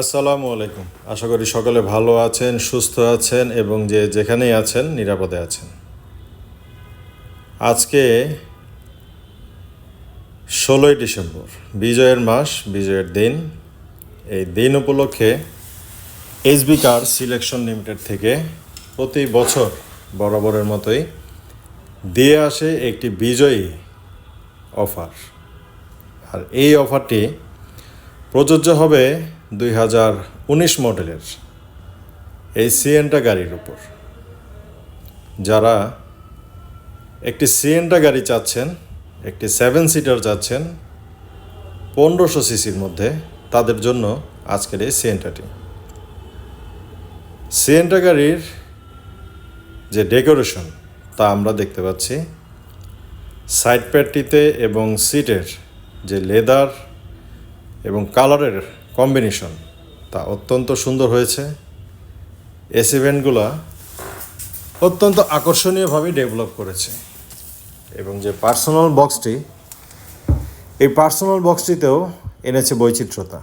আসসালামু আলাইকুম। আশা করি সকলে ভালো আছেন, সুস্থ আছেন এবং যে যেখানেই আছেন নিরাপদে আছেন। আজকে ষোলোই ডিসেম্বর, বিজয়ের মাস, বিজয়ের দিন। এই দিন উপলক্ষে এইচবি কার সিলেকশন লিমিটেড থেকে প্রতি বছর বরাবরের মতোই দিয়ে আসে একটি বিজয়ী অফার। আর এই অফারটি প্রযোজ্য হবে দুই হাজার উনিশ মডেলের এই সিএনটা গাড়ির উপর। যারা একটি সিএনটা গাড়ি চাচ্ছেন, একটি সেভেন সিটার চাচ্ছেন, পনেরোশো সিসির মধ্যে, তাদের জন্য আজকের এই সিএনটাটি। সিএনটা গাড়ির যে ডেকোরেশন, তা আমরা দেখতে পাচ্ছি। সাইড প্যাডটিতে এবং সিটের যে লেদার এবং কালারের কম্বিনেশন। তা অত্যন্ত সুন্দর হয়েছে। এস ইভেন্টগুলো অত্যন্ত আকর্ষণীয়ভাবে ডেভেলপ করেছে। এবং যে পার্সোনাল বক্সটি, এই পার্সোনাল বক্সটিতেও এনেছে বৈচিত্র্যতা।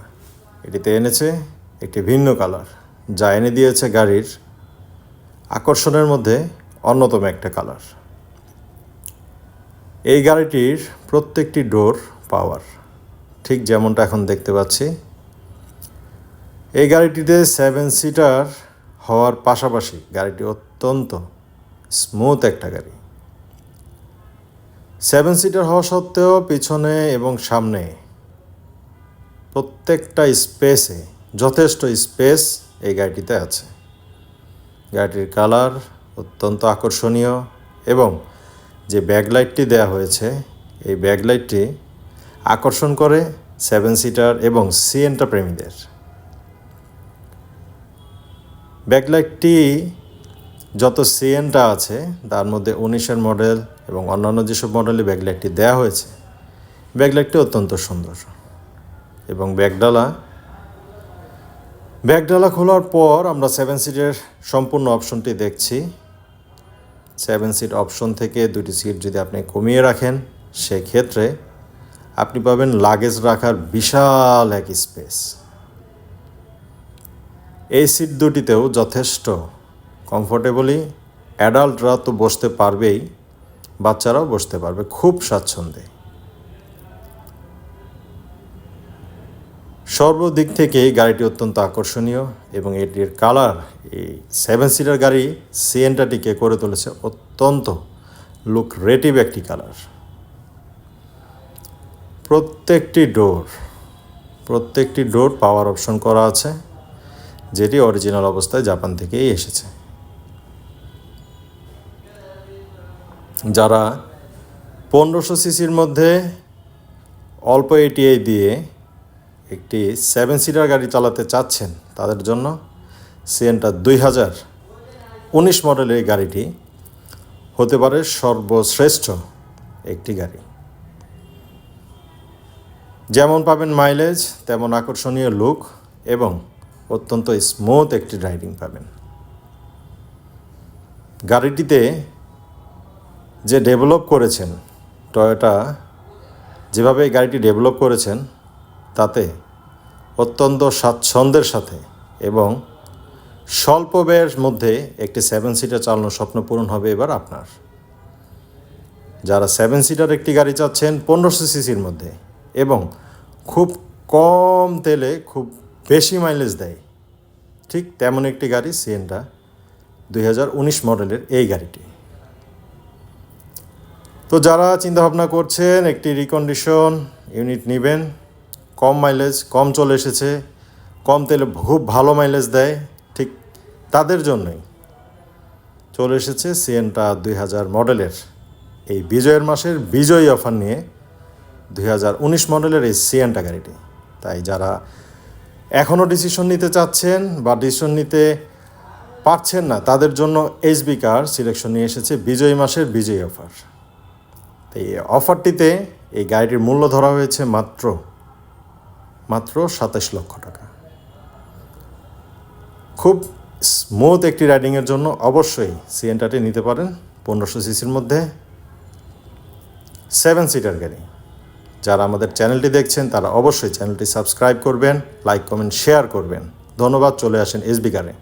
এটিতে এনেছে একটি ভিন্ন কালার, যা এনে দিয়েছে গাড়ির আকর্ষণের মধ্যে অন্যতম একটা কালার। এই গাড়িটির প্রত্যেকটি ডোর পাওয়ার, ঠিক যেমনটা এখন দেখতে পাচ্ছি এই গাড়িটিতে সেভেন সিটার হওয়ার পাশাপাশি গাড়িটি অত্যন্ত স্মুথ একটা গাড়ি। সেভেন সিটার হওয়া সত্ত্বেও পিছনে এবং সামনে প্রত্যেকটা স্পেসে যথেষ্ট স্পেস এই গাড়িটিতে আছে। গাড়িটির কালার অত্যন্ত আকর্ষণীয় এবং যে ব্যাকলাইটটি দেওয়া হয়েছে, এই ব্যাকলাইটটি আকর্ষণ করে সেভেন সিটার এবং সিএনটা প্রেমীদের ব্যাকলাইটটি যত সিএনটা আছে, তার মধ্যে উনিশের মডেল এবং অন্যান্য যেসব মডেলে ব্যাকলাইটটি দেওয়া হয়েছে ব্যাকলাইটটি অত্যন্ত সুন্দর। এবং ব্যাগডালা ব্যাগডালা খোলার পর আমরা সেভেন সিটের সম্পূর্ণ অপশনটি দেখছি। সেভেন সিট অপশন থেকে দুটি সিট যদি আপনি কমিয়ে রাখেন, সেক্ষেত্রে আপনি পাবেন লাগেজ রাখার বিশাল এক স্পেস এই সিট দুটিতেও যথেষ্ট। কমফোর্টেবলি অ্যাডাল্টরা তো বসতে পারবেই, বাচ্চারাও বসতে পারবে খুব স্বাচ্ছন্দ্যে। সর্বদিক থেকে গাড়িটি অত্যন্ত আকর্ষণীয় এবং এটির কালার এই সেভেন সিটার গাড়ি সিএনটাটিকে করে তুলেছে অত্যন্ত লুক রেটিভ একটি কালার প্রত্যেকটি ডোর প্রত্যেকটি ডোর পাওয়ার অপশন করা আছে। যেটি অরিজিনাল অবস্থায় জাপান থেকেই এসেছে। যারা পনেরোশো সিসির মধ্যে অল্প এটিআই দিয়ে একটি সেভেন সিটার গাড়ি চালাতে চাচ্ছেন, তাদের জন্য সিএনটা দুই হাজার উনিশ মডেলের এই গাড়িটি হতে পারে সর্বশ্রেষ্ঠ একটি গাড়ি। যেমন পাবেন মাইলেজ তেমন আকর্ষণীয় লুক এবং অত্যন্ত স্মুথ একটি ড্রাইভিং পাবেন। গাড়িটিতে যে ডেভেলপ করেছেন টয়োটা যেভাবে এই গাড়িটি ডেভেলপ করেছেন, তাতে অত্যন্ত স্বাচ্ছন্দ্যের সাথে এবং স্বল্প ব্যয়ের মধ্যে একটি সেভেন সিটার চালানোর স্বপ্ন পূরণ হবে এবার আপনার। যারা সেভেন সিটার একটি গাড়ি চাচ্ছেন, পনেরোশো সিসির মধ্যে এবং খুব কম তেলে, খুব বেশি মাইলেজ দেয়। ঠিক তেমন একটি গাড়ি সিএনটা দুই হাজার উনিশ মডেলের এই গাড়িটি। তো যারা চিন্তাভাবনা করছেন একটি রিকন্ডিশন ইউনিট নেবেন, কম মাইলেজ কম চলে এসেছে, কম তেলে খুব ভালো মাইলেজ দেয়, ঠিক তাদের জন্যই চলে এসেছে সিএনটা দুই হাজার মডেলের। এই বিজয়ের মাসের বিজয়ী অফার নিয়ে দুই হাজার উনিশ মডেলের এই সিএনটা গাড়িটি। তাই যারা এখনও ডিসিশন নিতে চাচ্ছেন বা ডিসিশন নিতে পারছেন না, তাদের জন্য এইচবি কার সিলেকশন নিয়ে এসেছে বিজয়ী মাসের বিজয়ী অফার তো এই অফারটিতে এই গাড়িটির মূল্য ধরা হয়েছে মাত্র মাত্র সাতাশ লক্ষ টাকা। খুব স্মুথ একটি রাইডিংয়ের জন্য অবশ্যই সিএনটাটি নিতে পারেন, পনেরোশো সিসির মধ্যে সেভেন সিটার গাড়ি। যারা আমাদের চ্যানেলটি দেখছেন, তারা অবশ্যই চ্যানেলটি সাবস্ক্রাইব করবেন, লাইক, কমেন্ট, শেয়ার করবেন। ধন্যবাদ, চলে আসেন এসবি কারে